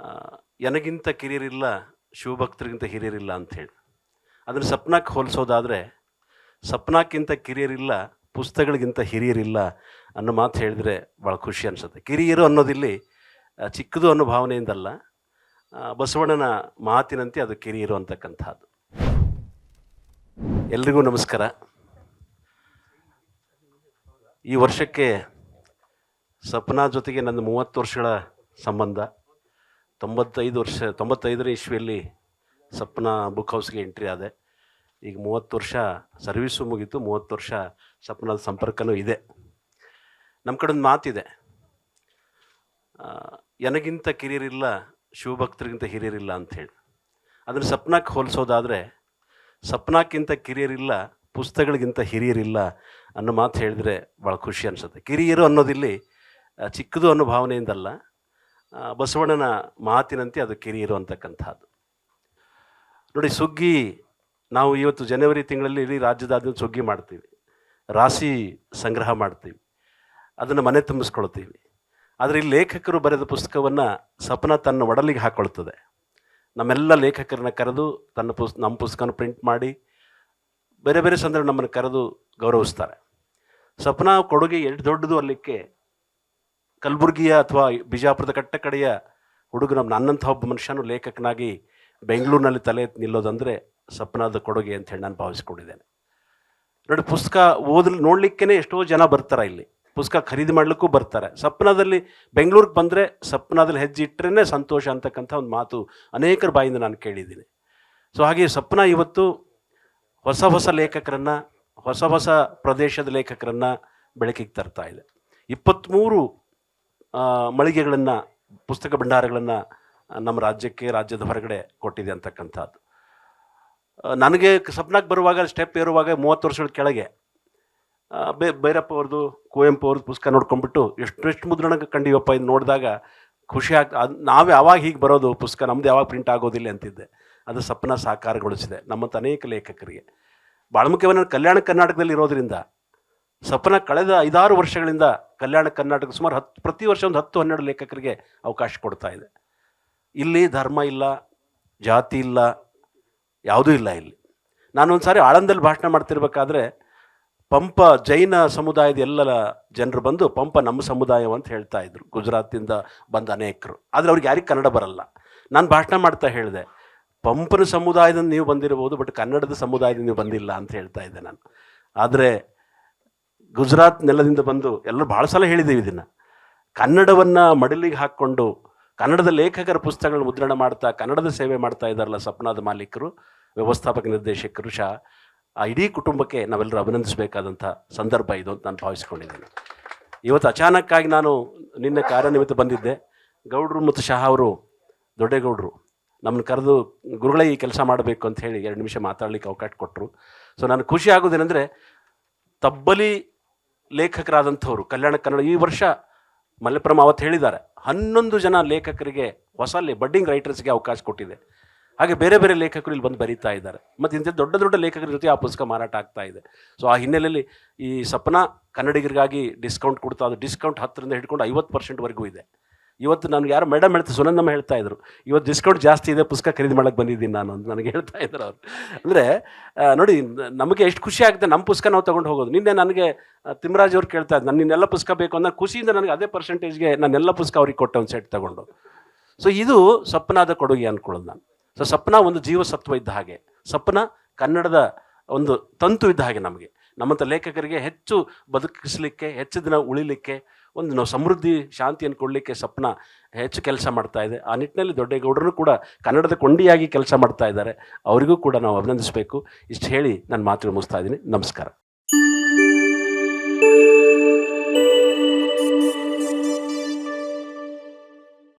ಆ, ನನಗಿಂತ ಕಿರಿಯರಿಲ್ಲ ಶಿವಭಕ್ತರಿಗಿಂತ ಹಿರಿಯರಿಲ್ಲ ಅಂಥೇಳಿ. ಅದನ್ನು ಸಪ್ನಕ್ಕೆ ಹೋಲಿಸೋದಾದರೆ ಸಪ್ನಕ್ಕಿಂತ ಕಿರಿಯರಿಲ್ಲ ಪುಸ್ತಕಗಳಿಗಿಂತ ಹಿರಿಯರಿಲ್ಲ ಅನ್ನೋ ಮಾತು ಹೇಳಿದರೆ ಭಾಳ ಖುಷಿ ಅನಿಸುತ್ತೆ. ಕಿರಿಯರು ಅನ್ನೋದಿಲ್ಲಿ ಚಿಕ್ಕದು ಅನ್ನೋ ಭಾವನೆಯಿಂದಲ್ಲ ಬಸವಣ್ಣನ ಮಾತಿನಂತೆ ಅದು ಕಿರಿಯರು ಅಂತಕ್ಕಂಥದ್ದು. ಎಲ್ರಿಗೂ ನಮಸ್ಕಾರ. ಈ ವರ್ಷಕ್ಕೆ ಸಪ್ನಾ ಜೊತೆಗೆ ನನ್ನ ಮೂವತ್ತು ವರ್ಷಗಳ ಸಂಬಂಧ. ತೊಂಬತ್ತೈದು ವರ್ಷ, ತೊಂಬತ್ತೈದರ ಇಶ್ವಿಯಲ್ಲಿ ಸಪ್ನ ಬುಕ್ ಹೌಸ್ಗೆ ಎಂಟ್ರಿ ಆದೆ. ಈಗ ಮೂವತ್ತು ವರ್ಷ ಸರ್ವೀಸು ಮುಗೀತು, ಮೂವತ್ತು ವರ್ಷ ಸಪ್ನಾದ ಸಂಪರ್ಕನೂ ಇದೆ. ನಮ್ಮ ಕಡೆ ಒಂದು ಮಾತಿದೆ ಎನಗಿಂತ ಕಿರಿಯರಿಲ್ಲ, ಶಿವಭಕ್ತರಿಗಿಂತ ಹಿರಿಯರಿಲ್ಲ ಅಂಥೇಳಿ ಅದನ್ನು ಸಪ್ನಕ್ಕೆ ಹೋಲಿಸೋದಾದರೆ, ಸಪ್ನಕ್ಕಿಂತ ಕಿರಿಯರಿಲ್ಲ, ಪುಸ್ತಕಗಳಿಗಿಂತ ಹಿರಿಯರಿಲ್ಲ ಅನ್ನೋ ಮಾತು ಹೇಳಿದರೆ ಭಾಳ ಖುಷಿ ಅನಿಸುತ್ತೆ. ಕಿರಿಯರು ಅನ್ನೋದಿಲ್ಲಿ ಚಿಕ್ಕದು ಅನ್ನೋ ಭಾವನೆಯಿಂದಲ್ಲ ಬಸವಣ್ಣನ ಮಾತಿನಂತೆ ಅದು ಕಿರಿಯರು ಅಂತಕ್ಕಂಥದ್ದು ನೋಡಿ, ಸುಗ್ಗಿ ನಾವು ಇವತ್ತು ಜನವರಿ ತಿಂಗಳಲ್ಲಿ ಇಡೀ ರಾಜ್ಯದಾದ್ಯಂತ ಸುಗ್ಗಿ ಮಾಡ್ತೀವಿ. ರಾಶಿ ಸಂಗ್ರಹ ಮಾಡ್ತೀವಿ. ಅದನ್ನು ಮನೆ ತುಂಬಿಸ್ಕೊಳ್ತೀವಿ. ಆದರೆ ಈ ಲೇಖಕರು ಬರೆದ ಪುಸ್ತಕವನ್ನು ಸಪನ ತನ್ನ ಒಡಲಿಗೆ ಹಾಕ್ಕೊಳ್ತದೆ ನಮ್ಮೆಲ್ಲ ಲೇಖಕರನ್ನ ಕರೆದು ತನ್ನ ಪುಸ್ ನಮ್ಮ ಪುಸ್ತಕನ ಪ್ರಿಂಟ್ ಮಾಡಿ ಬೇರೆ ಬೇರೆ ಸಂದರ್ಭ ನಮ್ಮನ್ನು ಕರೆದು ಗೌರವಿಸ್ತಾರೆ. ಸಪನ ಕೊಡುಗೆ ಎಷ್ಟು ದೊಡ್ಡದು ಅಲ್ಲಿಕ್ಕೆ ಕಲಬುರಗಿಯ ಅಥವಾ ಬಿಜಾಪುರದ ಕಟ್ಟ ಕಡೆಯ ಹುಡುಗ ನಮ್ಮ ನನ್ನಂಥ ಒಬ್ಬ ಮನುಷ್ಯನು ಲೇಖಕನಾಗಿ ಬೆಂಗಳೂರಿನಲ್ಲಿ ತಲೆ ಎತ್ತಿ ನಿಲ್ಲೋದಂದರೆ ಸಪ್ನಾದ ಕೊಡುಗೆ ಅಂತ ಹೇಳಿ ನಾನು ಭಾವಿಸ್ಕೊಂಡಿದ್ದೇನೆ. ನೋಡಿ, ಪುಸ್ತಕ ಓದಲು ನೋಡಲಿಕ್ಕೇ ಎಷ್ಟೋ ಜನ ಬರ್ತಾರೆ ಇಲ್ಲಿ. ಪುಸ್ತಕ ಖರೀದಿ ಮಾಡಲಿಕ್ಕೂ ಬರ್ತಾರೆ. ಸಪ್ನದಲ್ಲಿ ಬೆಂಗಳೂರಿಗೆ ಬಂದರೆ ಸಪ್ನದಲ್ಲಿ ಹೆಜ್ಜೆ ಇಟ್ಟರೇ ಸಂತೋಷ ಅಂತಕ್ಕಂಥ ಒಂದು ಮಾತು ಅನೇಕರ ಬಾಯಿಂದ ನಾನು ಕೇಳಿದ್ದೀನಿ. ಸೊ ಹಾಗೆ ಸಪ್ನ ಇವತ್ತು ಹೊಸ ಹೊಸ ಲೇಖಕರನ್ನು, ಹೊಸ ಹೊಸ ಪ್ರದೇಶದ ಲೇಖಕರನ್ನು ಬೆಳಕಿಗೆ ತರ್ತಾ ಇದೆ. ಇಪ್ಪತ್ತ್ಮೂರು ಮಳಿಗೆಗಳನ್ನು, ಪುಸ್ತಕ ಭಂಡಾರಗಳನ್ನು ನಮ್ಮ ರಾಜ್ಯಕ್ಕೆ, ರಾಜ್ಯದ ಹೊರಗಡೆ ಕೊಟ್ಟಿದೆ ಅಂತಕ್ಕಂಥದ್ದು. ನನಗೆ ಸಪ್ನಾಕ್ ಬರುವಾಗ, ಸ್ಟೆಪ್ ಏರುವಾಗ ಮೂವತ್ತು ವರ್ಷಗಳ ಕೆಳಗೆ ಬೇ, ಭೈರಪ್ಪ ಅವ್ರದ್ದು, ಕುವೆಂಪು ಅವ್ರದ್ದು ಪುಸ್ತಕ ನೋಡ್ಕೊಂಡ್ಬಿಟ್ಟು ಎಷ್ಟು ಎಷ್ಟು ಮುದ್ರಣ ಕಂಡಿವಪ್ಪ ಇದು ನೋಡಿದಾಗ ಖುಷಿ ಆಗ್ ಅದು ನಾವು ಯಾವಾಗ ಹೀಗೆ ಬರೋದು ಪುಸ್ತಕ, ನಮ್ದು ಯಾವಾಗ ಪ್ರಿಂಟ್ ಆಗೋದಿಲ್ಲ ಅಂತಿದ್ದೆ. ಅದು ಸಪ್ನ ಸಾಕಾರಗೊಳಿಸಿದೆ ನಮ್ಮಂಥ ಅನೇಕ ಲೇಖಕರಿಗೆ. ನಾನು ಕಲ್ಯಾಣ ಕರ್ನಾಟಕದಲ್ಲಿ ಇರೋದ್ರಿಂದ ಸಪನ ಕಳೆದ ಐದಾರು ವರ್ಷಗಳಿಂದ ಕಲ್ಯಾಣ ಕರ್ನಾಟಕ ಸುಮಾರು ಹತ್ತು, ಪ್ರತಿ ವರ್ಷ ಒಂದು ಹತ್ತು, ಹನ್ನೆರಡು ಲೇಖಕರಿಗೆ ಅವಕಾಶ ಕೊಡ್ತಾ ಇದೆ. ಇಲ್ಲಿ ಧರ್ಮ ಇಲ್ಲ, ಜಾತಿ ಇಲ್ಲ, ಯಾವುದೂ ಇಲ್ಲ ಇಲ್ಲಿ. ನಾನೊಂದು ಸಾರಿ ಆಳಂದಲ್ಲಿ ಭಾಷಣ ಮಾಡ್ತಿರ್ಬೇಕಾದ್ರೆ, ಪಂಪ ಜೈನ ಸಮುದಾಯದ ಎಲ್ಲ ಜನರು ಬಂದು ಪಂಪ ನಮ್ಮ ಸಮುದಾಯ ಅಂತ ಹೇಳ್ತಾ ಇದ್ರು. ಗುಜರಾತಿಂದ ಬಂದ ಅನೇಕರು. ಆದರೆ ಅವ್ರಿಗೆ ಯಾರಿಗೆ ಕನ್ನಡ ಬರಲ್ಲ. ನಾನು ಭಾಷಣ ಮಾಡ್ತಾ ಹೇಳಿದೆ, ಪಂಪನ ಸಮುದಾಯದಿಂದ ನೀವು ಬಂದಿರಬಹುದು, ಬಟ್ ಕನ್ನಡದ ಸಮುದಾಯದಿಂದ ನೀವು ಬಂದಿಲ್ಲ ಅಂತ ಹೇಳ್ತಾ ಇದ್ದೆ ನಾನು. ಆದರೆ ಗುಜರಾತ್ ನೆಲದಿಂದ ಬಂದು ಎಲ್ಲರೂ ಭಾಳ ಸಲ ಹೇಳಿದ್ದೀವಿ ಇದನ್ನು. ಕನ್ನಡವನ್ನು ಮಡಲಿಗೆ ಹಾಕ್ಕೊಂಡು ಕನ್ನಡದ ಲೇಖಕರ ಪುಸ್ತಕಗಳನ್ನು ಮುದ್ರಣ ಮಾಡ್ತಾ, ಕನ್ನಡದ ಸೇವೆ ಮಾಡ್ತಾ ಇದ್ದಾರಲ್ಲ ಸಪ್ನಾದ ಮಾಲೀಕರು, ವ್ಯವಸ್ಥಾಪಕ ನಿರ್ದೇಶಕರು ಶಾ, ಆ ಇಡೀ ಕುಟುಂಬಕ್ಕೆ ನಾವೆಲ್ಲರೂ ಅಭಿನಂದಿಸಬೇಕಾದಂಥ ಸಂದರ್ಭ ಇದು ಅಂತ ನಾನು ಭಾವಿಸ್ಕೊಂಡಿದ್ದೇನೆ. ಇವತ್ತು ಅಚಾನಕ್ಕಾಗಿ ನಾನು ನಿನ್ನ ಕಾರ್ಯನಿಮಿತ್ತ ಬಂದಿದ್ದೆ. ಗೌಡ್ರು ಮತ್ತು ಶಹಾ ಅವರು, ದೊಡ್ಡೇಗೌಡರು, ನಮ್ಮನ್ನು ಕರೆದು ಗುರುಗಳೇ ಈ ಕೆಲಸ ಮಾಡಬೇಕು ಅಂತ ಹೇಳಿ ಎರಡು ನಿಮಿಷ ಮಾತಾಡಲಿಕ್ಕೆ ಅವಕಾಶ ಕೊಟ್ಟರು. ಸೊ ನಾನು ಖುಷಿ ಆಗೋದೇನೆಂದರೆ, ತಬ್ಬಲಿ ಲೇಖಕರಾದಂಥವ್ರು, ಕಲ್ಯಾಣ ಕನ್ನಡ ಈ ವರ್ಷ ಮಲ್ಲಪ್ರಮ ಅವತ್ತು ಹೇಳಿದ್ದಾರೆ, ಹನ್ನೊಂದು ಜನ ಲೇಖಕರಿಗೆ ಹೊಸ ಲೇ, ಬಡ್ಡಿಂಗ್ ರೈಟರ್ಸ್ಗೆ ಅವಕಾಶ ಕೊಟ್ಟಿದೆ. ಹಾಗೆ ಬೇರೆ ಬೇರೆ ಲೇಖಕರು ಇಲ್ಲಿ ಬಂದು ಬರೀತಾ ಇದ್ದಾರೆ. ಮತ್ತು ಇಂಥ ದೊಡ್ಡ ದೊಡ್ಡ ಲೇಖಕರ ಜೊತೆ ಆ ಪುಸ್ತಕ ಮಾರಾಟ ಆಗ್ತಾ ಇದೆ. ಸೊ ಆ ಹಿನ್ನೆಲೆಯಲ್ಲಿ ಈ ಸಪನ ಕನ್ನಡಿಗರಿಗಾಗಿ ಡಿಸ್ಕೌಂಟ್ ಕೊಡ್ತಾ, ಅದು ಡಿಸ್ಕೌಂಟ್ ಹತ್ತರಿಂದ ಹಿಡ್ಕೊಂಡು ಐವತ್ತು ಪರ್ಸೆಂಟ್ವರೆಗೂ ಇದೆ. ಇವತ್ತು ನನಗೆ ಯಾರು ಮೇಡಮ್ ಹೇಳ್ತಾ ಸುನಂದಮ್ಮ ಹೇಳ್ತಾ ಇದ್ರು. ಇವತ್ತು ಡಿಸ್ಕೌಂಟ್ ಜಾಸ್ತಿ ಇದೆ, ಪುಸ್ತಕ ಖರೀದಿ ಮಾಡಕ್ಕೆ ಬಂದಿದ್ದೀನಿ ನಾನು, ಅಂತ ನನಗೆ ಹೇಳ್ತಾ ಇದ್ರು ಅವ್ರು. ಅಂದರೆ ನೋಡಿ, ನಮಗೆ ಎಷ್ಟು ಖುಷಿ ಆಗುತ್ತೆ ನಮ್ಮ ಪುಸ್ತಕ ನಾವು ತೊಗೊಂಡು ಹೋಗೋದು. ನಿನ್ನೆ ನನಗೆ ತಿಮರಾಜ್ ಅವ್ರು ಕೇಳ್ತಾ ಇದ್ದೆ ನಾನು ನಿನ್ನೆಲ್ಲ ಪುಸ್ತಕ ಬೇಕು ಅಂದ್ರೆ ಖುಷಿಯಿಂದ ನನಗೆ ಅದೇ ಪರ್ಸೆಂಟೇಜ್ಗೆ ನಾನೆಲ್ಲ ಪುಸ್ತಕ ಅವ್ರಿಗೆ ಕೊಟ್ಟೆ ಒಂದು ಸೆಟ್ ತಗೊಂಡು. ಸೊ ಇದು ಸಪ್ನಾದ ಕೊಡುಗೆ ಅಂದ್ಕೊಳ್ಳೋದು ನಾನು. ಸೊ ಸಪ್ನ ಒಂದು ಜೀವಸತ್ವ ಇದ್ದ ಹಾಗೆ. ಸಪ್ನ ಕನ್ನಡದ ಒಂದು ತಂತು ಇದ್ದ ಹಾಗೆ ನಮಗೆ. ನಮ್ಮಂಥ ಲೇಖಕರಿಗೆ ಹೆಚ್ಚು ಬದುಕಿಸಲಿಕ್ಕೆ, ಹೆಚ್ಚು ದಿನ ಉಳಿಲಿಕ್ಕೆ ಒಂದು ನಾವು ಸಮೃದ್ಧಿ ಶಾಂತಿಯನ್ನು ಕೊಡಲಿಕ್ಕೆ ಸಪ್ನ ಹೆಚ್ಚು ಕೆಲಸ ಮಾಡ್ತಾ ಇದೆ. ಆ ನಿಟ್ಟಿನಲ್ಲಿ ದೊಡ್ಡೇಗೌಡರು ಕೂಡ ಕನ್ನಡದ ಕೊಂಡಿಯಾಗಿ ಕೆಲಸ ಮಾಡ್ತಾ ಇದ್ದಾರೆ. ಅವರಿಗೂ ಕೂಡ ನಾವು ಅಭಿನಂದಿಸಬೇಕು. ಇಷ್ಟು ಹೇಳಿ ನನ್ನ ಮಾತು ಮುಗಿಸ್ತಾ ಇದ್ದೀನಿ. ನಮಸ್ಕಾರ.